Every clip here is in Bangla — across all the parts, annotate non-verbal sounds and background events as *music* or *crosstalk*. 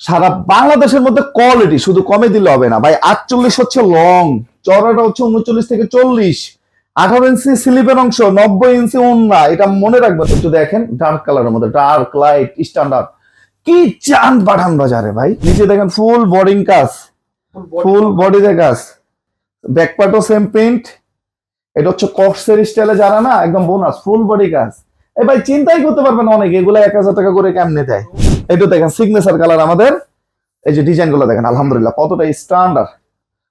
সারা বাংলাদেশের মধ্যে কোয়ালিটি শুধু কমে দিলে হবে না। ভাই আটচল্লিশ হচ্ছে লং চড়াটা হচ্ছে উনচল্লিশ থেকে চল্লিশ। আঠারো ইঞ্চি স্লিপের অংশ নব্বই ইঞ্চি উন্না এটা মনে রাখবেন একটু দেখেন ডার্ক কালারের মধ্যে ডার্ক লাইট স্ট্যান্ডার্ড কি চান পাঠান বাজারে ভাই। নিচে দেখেন ফুল বডিং কাজ ফুল বডিতে কাজ। ব্যাকপার্টও সেম প্রিন্ট এটা হচ্ছে কক্সের স্টাইলে যারা না একদম বোনাস ফুল বডি কাজ। এ ভাই চিন্তাই করতে পারবেন অনেকে এগুলো এক হাজার টাকা করে কেমনে দেয়? এটা দেখেন সিগনেচার কালার আমাদের। এই যে ডিজাইনগুলো দেখেন, আলহামদুলিল্লাহ, কতটা স্ট্যান্ডার্ড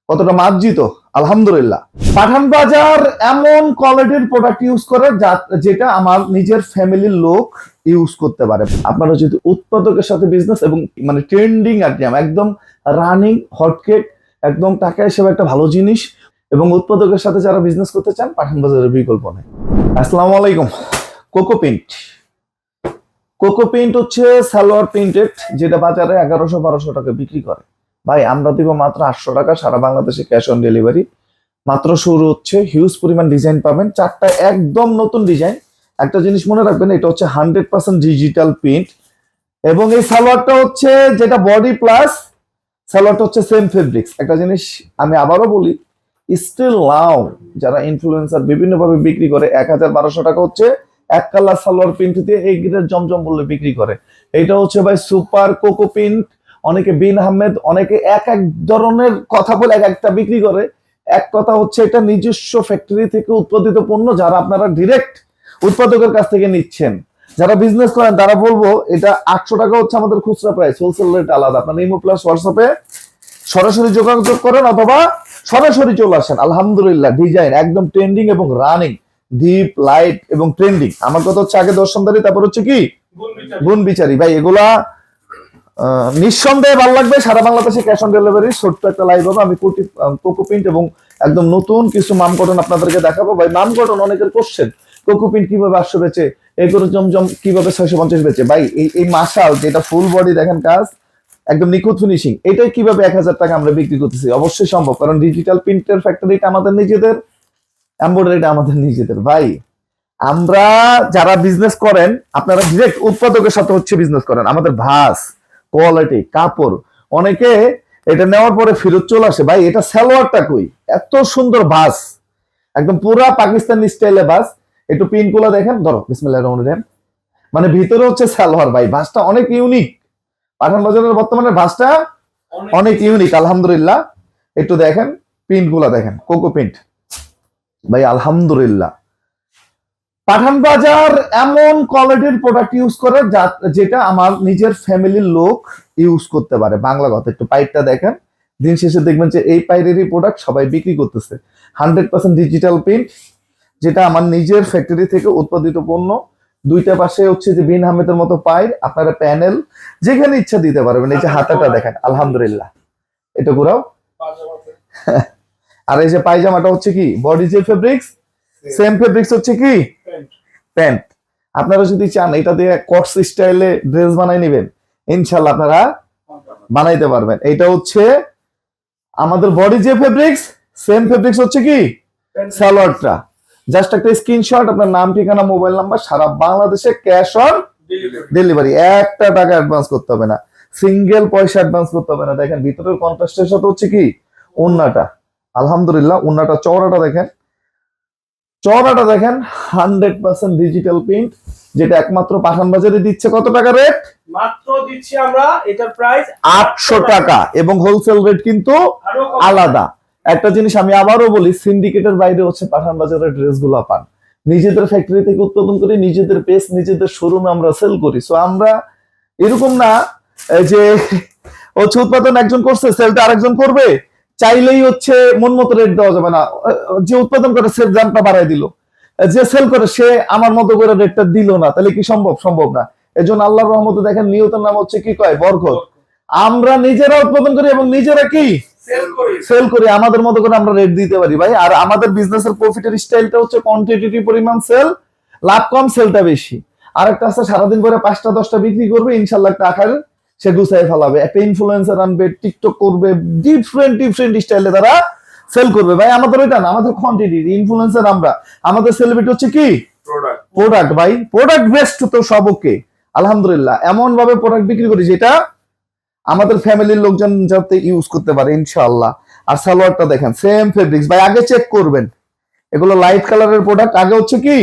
কতটা মার্জিত, আলহামদুলিল্লাহ। পাঠান বাজার এমন কোয়ালিটির প্রোডাক্ট ইউজ করে যেটা আমার নিজের ফ্যামিলির লোক ইউজ করতে পারে। আপনারা যদি উৎপাদকের সাথে বিজনেস এবং মানে ট্রেন্ডিং আইটেম একদম রানিং হটকেক একদম টাকা হিসেবে একটা ভালো জিনিস এবং উৎপাদকের সাথে যারা বিজনেস করতে চান, পাঠান বাজারের বিকল্প নেই। আসসালামু আলাইকুম কোকো প্রিন্ট কোকো প্রিন্ট হচ্ছে সালোয়ার প্রিন্টেড, যেটা বাজারে এগারোশো বারোশো টাকা বিক্রি করে। ভাই, আমরা দিব মাত্র আটশো টাকা, সারা বাংলাদেশে ক্যাশ অন ডেলিভারি মাত্র শুরু হচ্ছে হিউজ পরিমাণ ডিজাইন পাবেন। চারটা একদম নতুন ডিজাইন একটা জিনিস মনে রাখবেন, এটা হচ্ছে হান্ড্রেড পার্সেন্ট ডিজিটাল প্রিন্ট এবং এই সালোয়ারটা হচ্ছে যেটা বডি প্লাস সালোয়ারটা হচ্ছে সেম ফেব্রিক্স একটা জিনিস আমি আবারও বলি স্টিল নাও যারা ইনফ্লুয়েন্সার বিভিন্নভাবে বিক্রি করে, এক হাজার বারোশো টাকা হচ্ছে এক কালার সালোয়ার প্রিন্ট দিয়ে এই গ্রেড জমজম বললে বিক্রি করে। এটা হচ্ছে ভাই সুপার কোকো প্রিন্ট অনেকে বিন আহমেদ, অনেকে এক এক ধরনের কথা বলে এক একটা বিক্রি করে। এক কথা হচ্ছে এটা নিজস্ব ফ্যাক্টরি থেকে উৎপাদিত পণ্য যারা আপনারা ডিরেক্ট উৎপাদকের কাছ থেকে নিচ্ছেন। যারা বিজনেস করেন, তারা বলব, এটা আটশো টাকা হচ্ছে আমাদের খুচরা প্রাইস হোলসেল রেট আলাদা। আপনার ইমো প্লাস হোয়াটসঅ্যাপে সরাসরি যোগাযোগ করেন অথবা সরাসরি চলে আসেন। আলহামদুলিল্লাহ ডিজাইন একদম ট্রেন্ডিং এবং রানিং ডিপ লাইট এবং ট্রেন্ডিং আমার কথা হচ্ছে আগে দর্শনদারি তারপর হচ্ছে কি? গুণ বিচারি। ভাই, এগুলা নিঃসন্দেহে ভালো লাগবে। সারা বাংলাদেশে ক্যাশ অন ডেলিভারি ছোট্ট একটা লাইভ হবে। আমি কোটি কোকো প্রিন্ট এবং একদম নতুন কিছু মাম কটন আপনাদেরকে দেখাবো। ভাই মাম কটন অনেকের কোশ্চেন কোকো প্রিন্ট কীভাবে আটশো বেচে? এগুলো জমজম কীভাবে ছয়শো পঞ্চাশ বেচে? ভাই, এই এই মাসাল, যেটা ফুল বডি দেখেন কাজ, একদম নিখুঁত ফিনিশিং এটাই কীভাবে এক হাজার টাকা আমরা বিক্রি করতেছি? অবশ্যই সম্ভব, কারণ ডিজিটাল প্রিন্টের ফ্যাক্টরিটা আমাদের নিজেদের। এমব্রয়ডারিটা আমাদের নিজেদের ভাই আমরা যারা বিজনেস করেন আপনারা ডিরেক্ট উৎপাদকের সাথে হচ্ছে বিজনেস করেন। আমাদের ভাস কোয়ালিটি কাপড় অনেকে এটা নেওয়ার পরে ফেরত চলে আসে। ভাই এটা সালোয়ারটা কই? এত সুন্দর ভাস একদম পুরা পাকিস্তানি স্টাইলে ভাস একটু পিনগুলো দেখেন। ধরো রহিম। মানে ভিতরে হচ্ছে সালোয়ার ভাই ভাসটা অনেক ইউনিক পাঠান বাজারের বর্তমানে ভাসটা অনেক ইউনিক আলহামদুলিল্লাহ। একটু দেখেন প্রিন্টগুলা দেখেন কোকো প্রিন্ট ভাই আলহামদুলিল্লাহ। পাঠান বাজার এমন কোয়ালিটির প্রোডাক্ট ইউজ করে যা- যেটা আমার নিজের ফ্যামিলির লোক ইউজ করতে পারে। বাংলা কথা একটু পাইপটা দেখেন। দিন শেষে দেখবেন যে এই পাইরেরই প্রোডাক্ট সবাই বিক্রি করতেছে। হান্ড্রেড পার্সেন্ট ডিজিটাল প্রিন্ট যেটা আমার নিজের ফ্যাক্টরি থেকে উৎপাদিত পণ্য। দুইটা পাশে হচ্ছে যে বিন আহমেদের মতো পাইর আপনারা প্যানেল যেখানে ইচ্ছা দিতে পারবেন। এই যে হাতাটা দেখেন আলহামদুলিল্লাহ। এটা ঘুরাও। *laughs* আর এই যে পায়জামাটা হচ্ছে কি? বডি যে ফেব্রিক্স সেম ফেব্রিক্স হচ্ছে কি? প্যান্ট আপনারা যদি চান এটা দিয়ে কটস স্টাইলে ড্রেস বানাই নেবেন ইনশাল্লাহ আপনারা বানাইতে পারবেন। এটা হচ্ছে আমাদের বডি যে ফেব্রিক্স সেম ফেব্রিক্স হচ্ছে কি? সালোয়ারটা। জাস্ট একটা স্ক্রিনশট আপনার নাম ঠিকানা মোবাইল নাম্বার সারা বাংলাদেশে ক্যাশ অন ডেলিভারি একটা টাকা অ্যাডভান্স করতে হবে না। সিঙ্গেল পয়সা অ্যাডভান্স করতে হবে না। দেখেন ভিতরের কন্ট্রাস্টের সাথে হচ্ছে কি? উন্নাটা আলহামদুলিল্লাহ উন্নাটা চওড়াটা দেখেন। চওড়াটা দেখেন হান্ড্রেড পার্সেন্ট ডিজিটাল প্রিন্ট যেটা একমাত্র পাঠান বাজারে দিচ্ছে কত টাকা রেট মাত্র দিচ্ছি আমরা এটার প্রাইস আটশো টাকা এবং হোলসেল রেট কিন্তু আলাদা। একটা জিনিস আমি আবারও বলি সিন্ডিকেটের বাইরে হচ্ছে পাঠান বাজারের ড্রেসগুলো পান। নিজেদের ফ্যাক্টরি থেকে উৎপাদন করি নিজেদের পেস নিজেদের শোরুমে আমরা সেল করি। সো আমরা এরকম না যে হচ্ছে উৎপাদন একজন করছে সেলটা আরেকজন করবে? চাইলেই হচ্ছে মন মতো রেট দেওয়া যাবে না। যে উৎপাদন করে সে দামটা বাড়াই দিল যে সেল করে সে আমার মতো করে রেটটা দিল না তাহলে কি সম্ভব? সম্ভব না। এজন্য আল্লাহর রহমতে দেখেন নিয়তের নাম হচ্ছে কি কয়? বরকত। আমরা নিজেরা উৎপাদন করি এবং নিজেরা কি? সেল করি। সেল করি। আমাদের মতো করে আমরা রেট দিতে পারি ভাই। আর আমাদের বিজনেসের প্রফিটের স্টাইলটা হচ্ছে কোয়ান্টিটি পরিমাণ সেল লাভ কম সেলটা বেশি। আর একটা আছে সারাদিন পরে পাঁচটা দশটা বিক্রি করবে ইনশাল্লাহ টাকার সে গুছাই ফেলাবে। একটা ইনফ্লুয়েন্সার আনবে টিকটক করবে ডিফারেন্ট ডিফারেন্ট স্টাইলে তারা সেল করবে। ভাই আমাদের ওইটা না আমাদের কোয়ান্টিটি ইনফ্লুয়েন্সার আমরা। আমাদের সেলিব্রিটি হচ্ছে কি? প্রোডাক্ট ভাই। প্রোডাক্ট বেস্ট তো সবকে আলহামদুলিল্লাহ এমন ভাবে প্রোডাক্ট বিক্রি করি যেটা আমাদের ফ্যামিলির লোকজন যাতে ইউজ করতে পারে ইনশাআল্লাহ। আর সালোয়ারটা দেখেন সেম ফেব্রিক্স ভাই আগে চেক করবেন। এগুলো লাইট কালারের প্রোডাক্ট আগে হচ্ছে কি?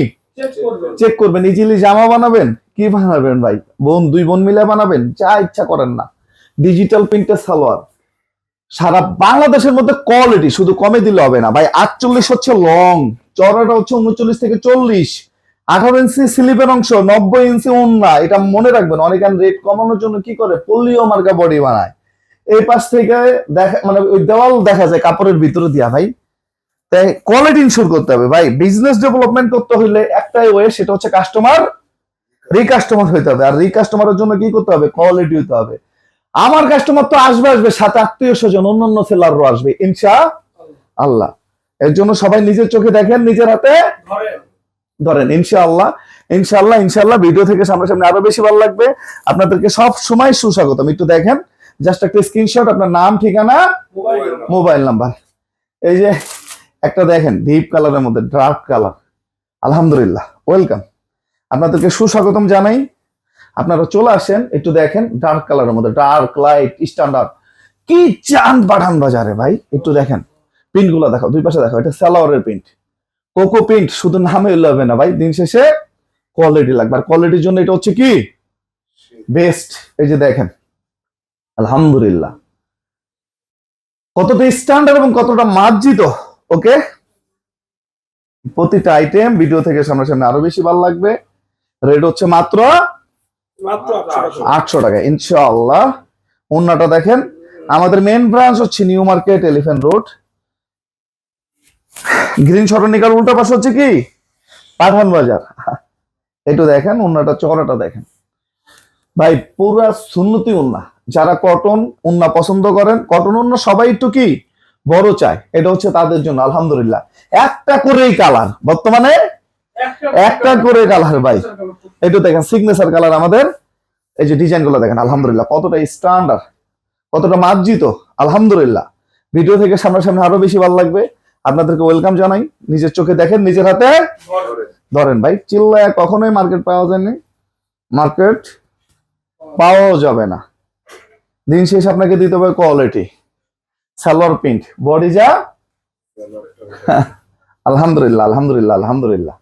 চেক করবেন। ইজিলি জামা বানাবেন? কি বানাবেন ভাই? বোন, দুই বোন মিলে বানাবেন? যা ইচ্ছা করেন না। ডিজিটাল প্রিন্টের সালোয়ার। সারা বাংলাদেশের মধ্যে কোয়ালিটি শুধু কমে দিলে হবে না। ভাই, আটচল্লিশ হচ্ছে লং চড়াটা হচ্ছে উনচল্লিশ থেকে চল্লিশ। আঠারো ইঞ্চি স্লিপের অংশ, নব্বই ইঞ্চি উন্না এটা মনে রাখবেন অনেকান রেট কমানোর জন্য কি করে? পোলিও মার্কা বডি বানায়। এই পাশ থেকে দেখা মানে ওই দেওয়াল দেখা যায়, কাপড়ের ভিতরে দিয়া, ভাই। তাই কোয়ালিটি ইনশোর করতে হবে। ভাই বিজনেস ডেভেলপমেন্ট করতে হলে একটাই ওয়ে সেটা হচ্ছে কাস্টমার রিকাস্টমার হইতে হবে। আর রিকাস্টমারের জন্য কি করতে হবে? কোয়ালিটি হইতে হবে। আমার কাস্টমার তো আসবে আসবে সাথে আত্মীয় স্বজন অন্যান্য সেলারও আসবে ইনশা আল্লাহ। এর জন্য সবাই নিজের চোখে দেখেন নিজের হাতে ধরেন ধরেন ইনশাআল্লাহ। ইনশাআল্লাহ ইনশাআল্লাহ ভিডিও থেকে সামনাসামনি আরও বেশি ভালো লাগবে। আপনাদেরকে সব সময় সুস্বাগতম। একটু দেখেন জাস্ট একটা স্ক্রিনশট আপনার নাম ঠিকানা মোবাইল নাম্বার এই যে একটা দেখেন ডিপ কালারের মধ্যে ডার্ক কালার আলহামদুলিল্লাহ ওয়েলকাম আপনাদেরকে সুস্বাগতম জানাই। আপনারা চলে আসেন, একটু দেখেন ডার্ক কালারের মধ্যে ডার্ক লাইট স্ট্যান্ডার্ড কি চান পাঠান বাজারে ভাই, একটু দেখেন। প্রিন্টগুলো দেখো দুই পাশে দেখো এটা সালোয়ারের প্রিন্ট কোকো প্রিন্ট শুধু নামে হবে না ভাই, দিন শেষে কোয়ালিটি লাগবে। আর কোয়ালিটির জন্য এটা হচ্ছে কি? বেস্ট এই যে দেখেন। আলহামদুলিল্লাহ। কতটা স্ট্যান্ডার্ড এবং কতটা মার্জিত। ওকে প্রতিটা আইটেম ভিডিও থেকে সামনাসামনি আরও বেশি ভালো লাগবে। রেট হচ্ছে মাত্র আটশো টাকা। ইনশাআল্লাহ। অন্যটা দেখেন আমাদের মেন ব্রাঞ্চ হচ্ছে New Market Elephant Road Green সরণিকার উল্টা পাশে হচ্ছে কি? পাঠান বাজার। একটু দেখেন অন্যটা চড়াটা দেখেন। ভাই পুরা সুন্নতি উন্না যারা কটন উন্না পছন্দ করেন কটন উন্না সবাই একটু কি? বড় চায় এটা হচ্ছে তাদের জন্য, আলহামদুলিল্লাহ। একটা করেই কালার, বর্তমানে একটা করে কালার ভাই। এটা দেখেন সিগনেচার কালার আমাদের। এই যে ডিজাইনগুলো দেখেন, আলহামদুলিল্লাহ, কতটা স্ট্যান্ডার্ড কতটা মার্জিত, আলহামদুলিল্লাহ। ভিডিও থেকে সামনাসামনি আরও বেশি ভালো লাগবে। আপনাদেরকে ওয়েলকাম জানাই। নিজের চোখে দেখেন, নিজের হাতে ধরেন। ভাই। চিল্লায় কখনোই মার্কেট পাওয়া যায়নি। মার্কেট পাওয়াও যাবে না। দিন শেষ আপনাকে দিতে হবে কোয়ালিটি সালোয়ার প্রিন্ট। বডি যা? *laughs* আলহামদুলিল্লাহ আলহামদুলিল্লাহ আলহামদুলিল্লাহ।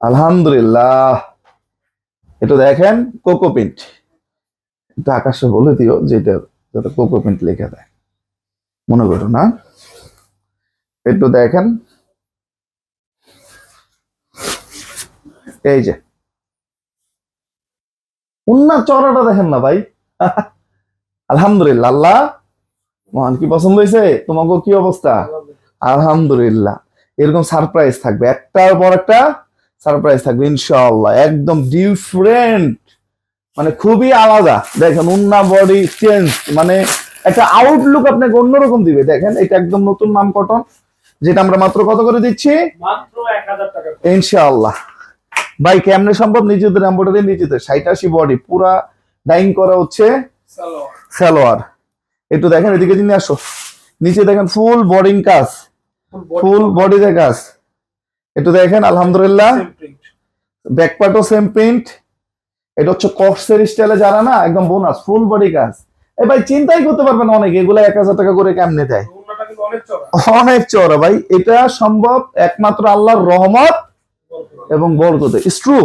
আলহামদুলিল্লাহ। এটা দেখেন, কোকো প্রিন্ট। এটা আকাশে বলে দিও যে এটা কোকো প্রিন্ট লিখে দেয়। মনে করো না। একটু দেখেন। এই যে। উন্নার চড়াটা দেখেন না ভাই। *laughs* আলহামদুলিল্লাহ, আল্লাহ। মহান কি পছন্দ হয়েছে? তোমাকে কি অবস্থা? আলহামদুলিল্লাহ। এরকম সারপ্রাইজ থাকবে। একটার পর একটা সারপ্রাইজ থাকবে ইনশাআল্লাহ। একদম ডিফারেন্ট মানে খুবই আলাদা। দেখেন উন্না বডি চেঞ্জ মানে একটা আউটলুক আপনাকে অন্যরকম দিবে। দেখেন এটা একদম নতুন নাম কটন যেটা আমরা মাত্র কত করে দিচ্ছি? ইনশাআল্লাহ। ভাই কেমনে সম্ভব? নিজেদের এম্বয়ডারি নিজেদের? ষাট আশি বডি পুরা ডাইং করা হচ্ছে সালোয়ার। একটু দেখেন এদিকে নিয়ে আসো। নিচে দেখেন ফুল বডিং কাজ। ফুল বডিতে কাজ। একটু দেখেন আলহামদুলিল্লাহ। ব্যাকপার্টও সেম প্রিন্ট এটা হচ্ছে কক্সের স্টাইলে যারা না একদম বোনাস ফুল বডি কাজ। এ ভাই চিন্তাই করতে পারবেন অনেকে এগুলো এক হাজার টাকা করে কেমনে দেয়? অনেক চড়া ভাই এটা সম্ভব একমাত্র আল্লাহর রহমত এবং বরকতে। ট্রু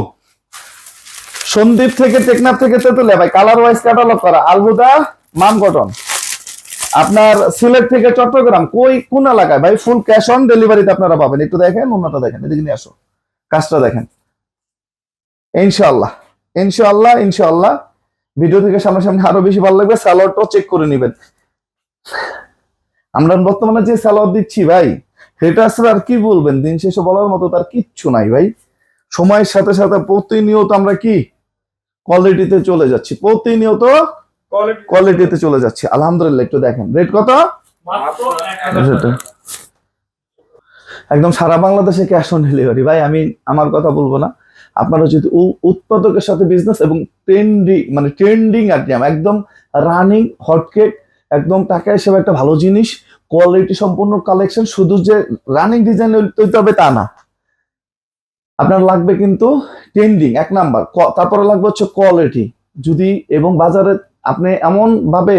সন্দীপ থেকে টেকনাফ থেকে তেতুলিয়া ভাই কালার ওয়াইজ ক্যাটালগ করা। আলহুদা মান কটন আপনার সিলেট থেকে চট্টগ্রাম, কই, কোন এলাকায়? ভাই ফুল ক্যাশ অন ডেলিভারিতে আপনারা পাবেন। একটু দেখেন, অন্যটা দেখেন, এদিকে নিয়ে আসো। কাজটা দেখেন। ইনশাআল্লাহ ইনশাআল্লাহ ইনশাআল্লাহ। ভিডিও থেকে সামনাসামনি আরও বেশি ভালো লাগবে স্যালোয়ারটাও চেক করে নেবেন। আমরা বর্তমানে যে স্যালোয়ার দিচ্ছি, ভাই, সেটা আসলে আর কি বলবেন? দিন শেষে বলার মতো তার কিচ্ছু নাই, ভাই। সময়ের সাথে সাথে প্রতিনিয়ত আমরা কি? কোয়ালিটিতে চলে যাচ্ছি। প্রতিনিয়ত কোয়ালিটিতে চলে যাচ্ছি। আলহামদুলিল্লাহ একটু দেখেন। রেট কত? একদম সারা বাংলাদেশে ক্যাশ অন ডেলিভারি ভাই আমি আমার কথা বলব না। আপনারা যদি উৎপাদকের সাথে বিজনেস এবং ট্রেন্ডিং মানে ট্রেন্ডিং আইটেম একদম রানিং হটকেক একদম টাকা হিসেবে একটা ভালো জিনিস কোয়ালিটি সম্পূর্ণ কালেকশন শুধু যে রানিং ডিজাইন তৈরি হবে তা না। আপনার লাগবে কিন্তু ট্রেন্ডিং এক নাম্বার তারপরে লাগবে হচ্ছে কোয়ালিটি যদি এবং বাজারে আপনি এমন ভাবে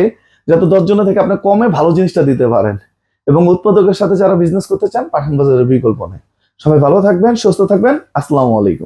যাতে দশজনে থেকে আপনি কমে ভালো জিনিসটা দিতে পারেন। এবং উৎপাদকের সাথে যারা বিজনেস করতে চান পাঠান বাজারের বিকল্প নেই। সবাই ভালো থাকবেন, সুস্থ থাকবেন। আসসালামু আলাইকুম।